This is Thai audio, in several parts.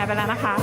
ร์ไปแล้วนะคะ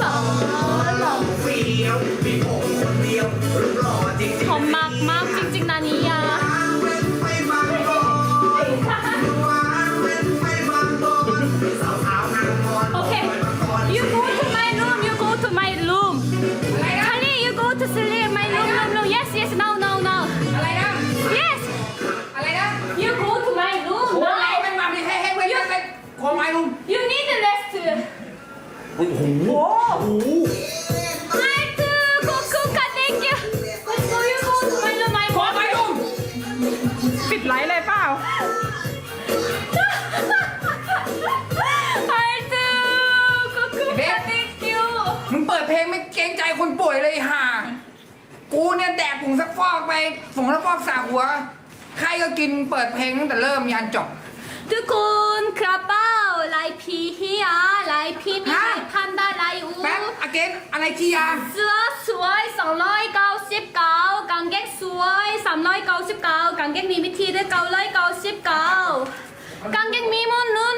สองหล่อเฟี้ยวมีผมคนเดียวรูปหล่อจริงหอมมากมากจริง ๆนะนี่ยาๆเว้นไปบางบอนวางเว้นไปบางบอนสาวสาวๆนางมอนโอเค you go to my room you go to my room Honey you go to sleep my room room room yes yes no no no อะไรนะ yes อะไรนะ you go to my room โอ้ no ยมันมาไม่ให้ให้เว้ยเว้ยขอไม้ลุง you need rest โอ้โห I do go cook thank you let's go you go to my room my ขอไม้ลุงปิดไลฟ์เลยเปล่า I do go cook thank you มึงเปิดเพลงไม่เกรงใจคนป่วยเลยห่า กูเนี่ยแดกผงซักฟอกไปผงซักฟอกสาหัว ใครก็กินเปิดเพลงตั้งแต่เริ่มยันจบทุกคนกระเป๋าลายพีเฮี นอะไรที่ยาเสื้อสวย299กางเกงสวย399กางเกงมีวิธีได้วย999กางเกงมีมอนนุ่น